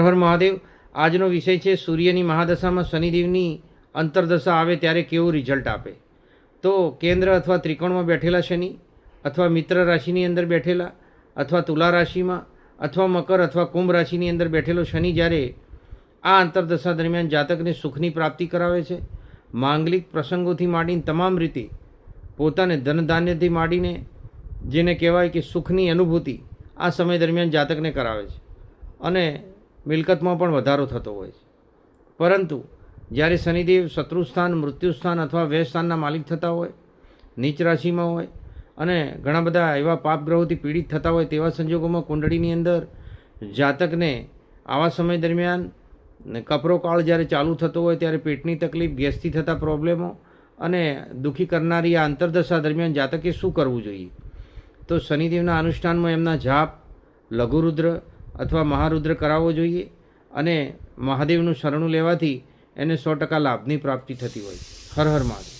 હર મહાદેવ આજનો વિષય છે સૂર્યની મહાદશામાં શનિદેવની અંતરદશા આવે ત્યારે કેવું રિઝલ્ટ આપે? તો કેન્દ્ર અથવા ત્રિકોણમાં બેઠેલા શનિ અથવા મિત્ર રાશિની અંદર બેઠેલા અથવા તુલા રાશિમાં અથવા મકર અથવા કુંભ રાશિની અંદર બેઠેલો શનિ જ્યારે આ અંતરદશા દરમિયાન જાતકને સુખની પ્રાપ્તિ કરાવે છે, માંગલિક પ્રસંગોથી માંડીને તમામ રીતે પોતાને ધનધાન્યથી માંડીને જેને કહેવાય કે સુખની અનુભૂતિ આ સમય દરમિયાન જાતકને કરાવે છે. અને મિલકતમાં પણ વધારો થતો હોય છે. પરંતુ જ્યારે શનિદેવ શત્રુસ્થાન મૃત્યુસ્થાન અથવા વ્યયસ્થાનના માલિક થતા હોય, નીચ રાશિમાં હોય અને ઘણા બધા એવા પાપ ગ્રહોથી પીડિત થતા હોય તેવા સંજોગોમાં કુંડળીની અંદર જાતકને આવા સમય દરમિયાન કપરો કાળ જ્યારે ચાલુ થતો હોય ત્યારે પેટની તકલીફ, ગેસથી થતા પ્રોબ્લેમો અને દુઃખી કરનારી આ અંતરદશા દરમિયાન જાતકે શું કરવું જોઈએ? તો શનિદેવના અનુષ્ઠાનમાં એમના જાપ, લઘુરુદ્ર અથવા મહારુદ્ર કરાવવો જોઈએ અને મહાદેવનું શરણું લેવાથી એને સો ટકા લાભની પ્રાપ્તિ થતી હોય. હર હર મહાદેવ